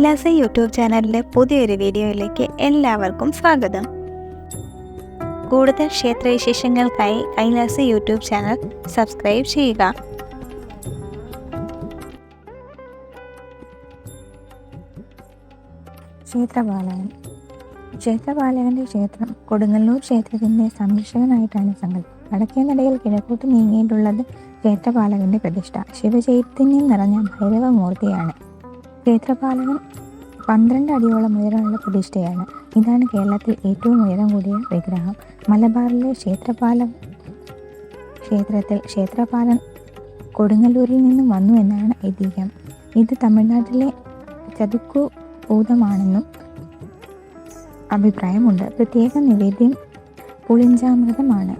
Kailasa YouTube ചാനലിലെ പുതിയൊരു വീഡിയോയിലേക്ക് എല്ലാവർക്കും സ്വാഗതം. കൂടുതൽ ക്ഷേത്രവിശേഷങ്ങൾക്കായി കൈലാസ യൂട്യൂബ് ചാനൽ സബ്സ്ക്രൈബ് ചെയ്യുക. ക്ഷേത്രപാലകൻ. ക്ഷേത്രപാലകന്റെ ക്ഷേത്രം കൊടുങ്ങല്ലൂർ ക്ഷേത്രത്തിന്റെ സംരക്ഷകനായിട്ടാണ് സങ്കല്പം വടക്കേ നടയിൽ കിഴക്കോട്ട് നീങ്ങിയിട്ടുള്ളത് ക്ഷേത്രപാലകന്റെ പ്രതിഷ്ഠ. ശിവചൈതന്യം നിറഞ്ഞ ഭൈരവമൂർത്തിയാണ്. ക്ഷേത്രപാലകൻ പന്ത്രണ്ട് അടിയോളം ഉയരമുള്ള പ്രതിഷ്ഠയാണ്. ഇതാണ് കേരളത്തിൽ ഏറ്റവും ഉയരം കൂടിയ വിഗ്രഹം. മലബാറിലെ ക്ഷേത്രപാല ക്ഷേത്രത്തിൽ ക്ഷേത്രപാലൻ കൊടുങ്ങല്ലൂരിൽ നിന്നും വന്നു എന്നാണ് ഐതിഹ്യം. ഇത് തമിഴ്നാട്ടിലെ ചതുക്കു ഭൂതമാണെന്നും അഭിപ്രായമുണ്ട്. പ്രത്യേക നിവേദ്യം പുളിഞ്ചാമൃതമാണ്.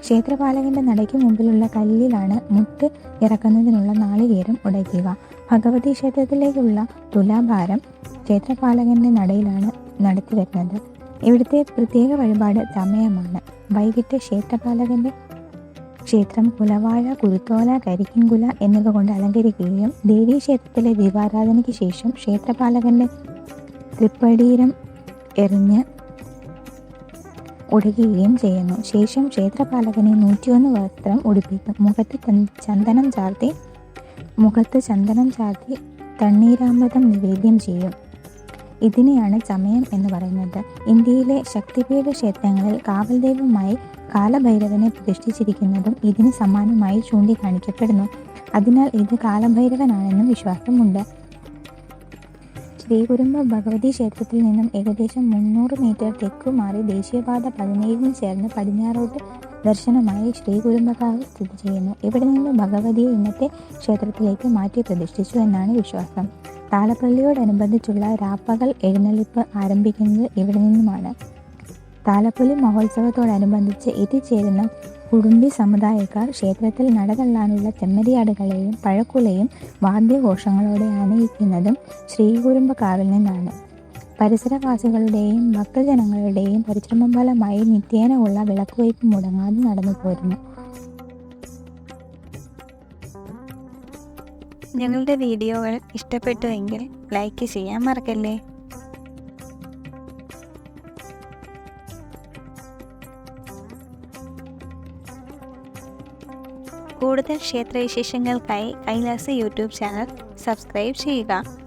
ക്ഷേത്രപാലകന്റെ നടയ്ക്ക് മുമ്പിലുള്ള കല്ലിലാണ് മുട്ട് ഇറക്കുന്നതിനുള്ള നാളികേരം ഉടയ്ക്കുക. ഭഗവതി ക്ഷേത്രത്തിലേക്കുള്ള തുലാഭാരം ക്ഷേത്രപാലകന്റെ നടയിലാണ് നടത്തിവരുന്നത്. ഇവിടുത്തെ പ്രത്യേക വഴിപാട് സമയമാണ് വൈകിട്ട് ക്ഷേത്രപാലകന്റെ ക്ഷേത്രം കുലവാഴ കുരുത്തോല കരിക്കിൻകുല എന്നിവ കൊണ്ട് അലങ്കരിക്കുകയും ദേവീക്ഷേത്രത്തിലെ ദീപാരാധനയ്ക്ക് ശേഷം ക്ഷേത്രപാലകന്റെ തൃപ്പടീരം എറിഞ്ഞ് ഉടയ്ക്കുകയും ചെയ്യുന്നു. ശേഷം ക്ഷേത്രപാലകനെ നൂറ്റിയൊന്ന് വസ്ത്രം ഉടുപ്പിക്കും. മുഖത്ത് ചന്ദനം ചാർത്തി മുഖത്ത് ചന്ദനം ചാർത്തി തണ്ണീരാമൃതം നിവേദ്യം ചെയ്യും. ഇതിനെയാണ് ചമയം എന്ന് പറയുന്നത്. ഇന്ത്യയിലെ ശക്തിപീഠ ക്ഷേത്രങ്ങളിൽ കാവൽ ദൈവമായി കാലഭൈരവനെ പ്രതിഷ്ഠിച്ചിരിക്കുന്നതും ഇതിന് സമാനമായി ചൂണ്ടിക്കാണിക്കപ്പെടുന്നു. അതിനാൽ ഇത് കാലഭൈരവനാണെന്നും വിശ്വാസമുണ്ട്. ശ്രീകുരുമ്പ ഭഗവതി ക്ഷേത്രത്തിൽ നിന്നും ഏകദേശം മുന്നൂറ് മീറ്റർ തെക്കു മാറി ദേശീയപാത പതിനേഴിന് ചേർന്ന് പടിഞ്ഞാറോട്ട് ദർശനമായി ശ്രീകുരുമ്പകാവ് സ്ഥിതി ചെയ്യുന്നു. ഇവിടെ നിന്ന് ഭഗവതിയെ ഇന്നത്തെ ക്ഷേത്രത്തിലേക്ക് മാറ്റി പ്രതിഷ്ഠിച്ചു എന്നാണ് വിശ്വാസം. താലപ്പള്ളിയോടനുബന്ധിച്ചുള്ള രാപ്പകൽ എഴുന്നള്ളിപ്പ് ആരംഭിക്കുന്നത് ഇവിടെ നിന്നുമാണ്. താലപ്പൊലി മഹോത്സവത്തോടനുബന്ധിച്ച് എത്തിച്ചേരുന്ന കുടുംബി സമുദായക്കാർ ക്ഷേത്രത്തിൽ നടതള്ളാനുള്ള ചെമ്മരിയാടുകളെയും പഴക്കുലയും വാദ്യഘോഷങ്ങളോടെ ആനയിക്കുന്നതും ശ്രീകുരുമ്പക്കാവിൽ നിന്നാണ്. പരിസരവാസികളുടെയും ഭക്തജനങ്ങളുടെയും പരിശ്രമം ഫലമായി നിത്യേന ഉള്ള വിളക്കുവയ്പ് മുടങ്ങാതെ നടന്നു പോരുന്നു. ഞങ്ങളുടെ വീഡിയോകൾ ഇഷ്ടപ്പെട്ടുവെങ്കിൽ ലൈക്ക് ചെയ്യാൻ മറക്കല്ലേ? കൂടുതൽ ക്ഷേത്രവിശേഷങ്ങൾക്കായി കൈലാസ് യൂട്യൂബ് ചാനൽ സബ്സ്ക്രൈബ് ചെയ്യുക.